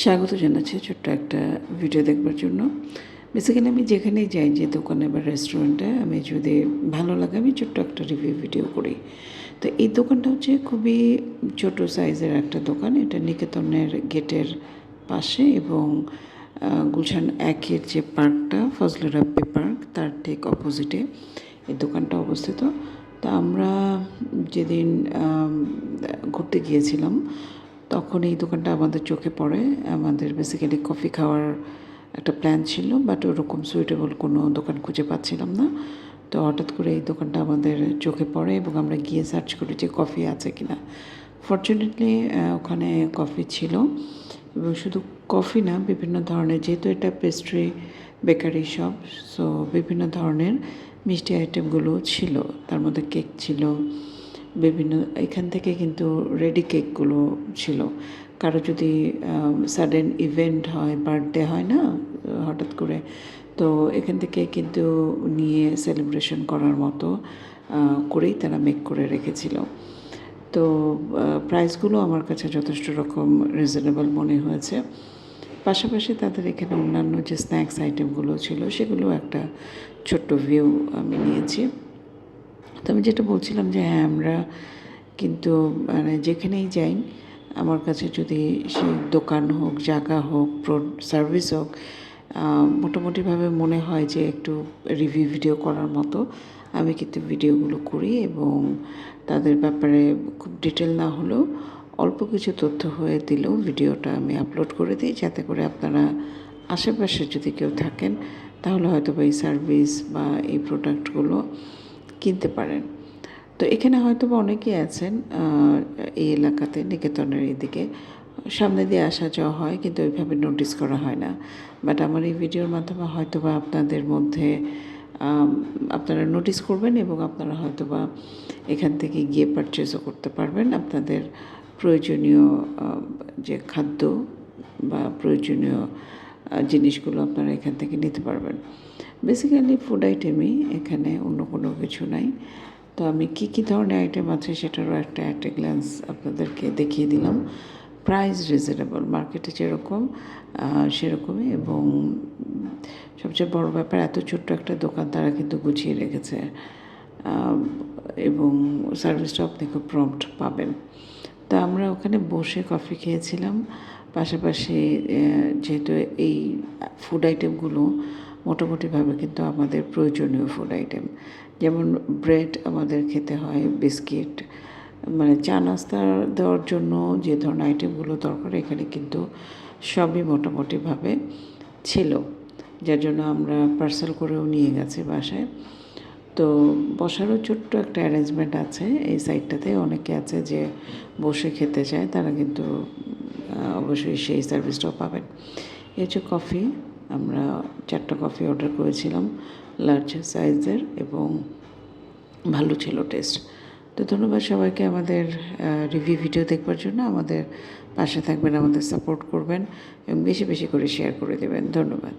স্বাগত জানাচ্ছি ছোট্ট একটা ভিডিও দেখবার জন্য। বেসিক্যালি আমি যেখানেই যাই, যে দোকানে বা রেস্টুরেন্টে আমি যদি ভালো লাগে, আমি ছোট্ট একটা রিভিউ ভিডিও করি। তো এই দোকানটা হচ্ছে খুবই ছোট সাইজের একটা দোকান। এটা নিকেতনের গেটের পাশে এবং গুলশান একের যে পার্কটা, ফজলুর রাব্বি পার্ক, তার ঠিক অপোজিটে এই দোকানটা অবস্থিত। তা আমরা যেদিন ঘুরতে গিয়েছিলাম তখন এই দোকানটা আমাদের চোখে পড়ে। আমাদের বেসিক্যালি কফি খাওয়ার একটা প্ল্যান ছিল বাট ওরকম সুইটেবল কোনো দোকান খুঁজে পাচ্ছিলাম না। তো হঠাৎ করে এই দোকানটা আমাদের চোখে পড়ে এবং আমরা গিয়ে সার্চ করি যে কফি আছে কিনা। ফর্চুনেটলি ওখানে কফি ছিল এবং শুধু কফি না, বিভিন্ন ধরনের, যেহেতু এটা পেস্ট্রি বেকারি শপ সো বিভিন্ন ধরনের মিষ্টি আইটেমগুলো ছিল। তার মধ্যে কেক ছিল বিভিন্ন, এখান থেকে কিন্তু রেডি কেকগুলো ছিল। কারও যদি সাডেন ইভেন্ট হয় বার্থডে হয় না, হঠাৎ করে, তো এখান থেকে কিন্তু নিয়ে সেলিব্রেশন করার মতো করেই তারা মেক করে রেখেছিল। তো প্রাইসগুলো আমার কাছে যথেষ্ট রকম রিজনেবল মনে হয়েছে। পাশাপাশি তাদের এখানে অন্যান্য যে স্ন্যাক্স আইটেমগুলো ছিল, সেগুলো একটা ছোট্ট ভিউ আমি নিয়েছি। তো আমি যেটা বলছিলাম যে হ্যাঁ আমরা কিন্তু মানে যেখানেই যাই, আমার কাছে যদি সেই দোকান হোক, জায়গা হোক সার্ভিস হোক মোটামুটিভাবে মনে হয় যে একটু রিভিউ ভিডিও করার মতো, আমি কিন্তু ভিডিওগুলো করি এবং তাদের ব্যাপারে খুব ডিটেল না হলেও অল্প কিছু তথ্য হয়ে দিলেও ভিডিওটা আমি আপলোড করে দিই, যাতে করে আপনারা আশেপাশে যদি কেউ থাকেন, তাহলে হয়তো বা এই সার্ভিস বা এই প্রোডাক্টগুলো কিনতে পারেন। তো এখানে হয়তো বা অনেকেই আছেন এই এলাকাতে, নিকেতনের এদিকে। সামনে দিয়ে আসা যাওয়া হয়, কিন্তু ওইভাবে নোটিস করা হয় না। বাট আমার এই ভিডিওর মাধ্যমে হয়তো বা আপনাদের মধ্যে আপনারা নোটিস করবেন এবং আপনারা হয়তো বা এখান থেকে গিয়ে পারচেসও করতে পারবেন। আপনাদের প্রয়োজনীয় যে খাদ্য বা প্রয়োজনীয় জিনিসগুলো আপনারা এখান থেকে নিতে পারবেন। বেসিক্যালি ফুড আইটেমই এখানে অন্য কোনো কিছু নাই। তো আমি কি কি ধরনের আইটেম আছে সেটারও একটা অ্যাট গ্ল্যান্স আপনাদেরকে দেখিয়ে দিলাম। প্রাইস রিজনেবল মার্কেটে যেরকম সেরকমই এবং সবচেয়ে বড় ব্যাপার, এত ছোট্ট একটা দোকান তারা কিন্তু গুছিয়ে রেখেছে। এবং সার্ভিসটা আপনি খুব প্রম্পট পাবেন। তা আমরা ওখানে বসে কফি খেয়েছিলাম। পাশাপাশি যেহেতু এই ফুড আইটেমগুলো মোটামুটিভাবে কিন্তু আমাদের প্রয়োজনীয় ফুড আইটেম যেমন ব্রেড আমাদের খেতে হয় বিস্কিট মানে চা নাস্তা দেওয়ার জন্য যে ধরনের আইটেমগুলো দরকার, এখানে কিন্তু সবই মোটামুটিভাবে ছিল, যার জন্য আমরা পার্সেল করেও নিয়ে গেছি বাসায়। তো বসারও ছোট্ট একটা অ্যারেঞ্জমেন্ট আছে এই সাইডটাতে অনেকে আছে যে বসে খেতে চায়, তারা কিন্তু অবশ্যই সেই সার্ভিসটাও পাবেন। এই হচ্ছে কফি আমরা চারটা কফি অর্ডার করেছিলাম লার্জ সাইজের এবং ভালো ছিল টেস্ট তো ধন্যবাদ সবাইকে আমাদের রিভিউ ভিডিও দেখবার জন্য। আমাদের পাশে থাকবেন, আমাদের সাপোর্ট করবেন এবং বেশি বেশি করে শেয়ার করে দেবেন। ধন্যবাদ।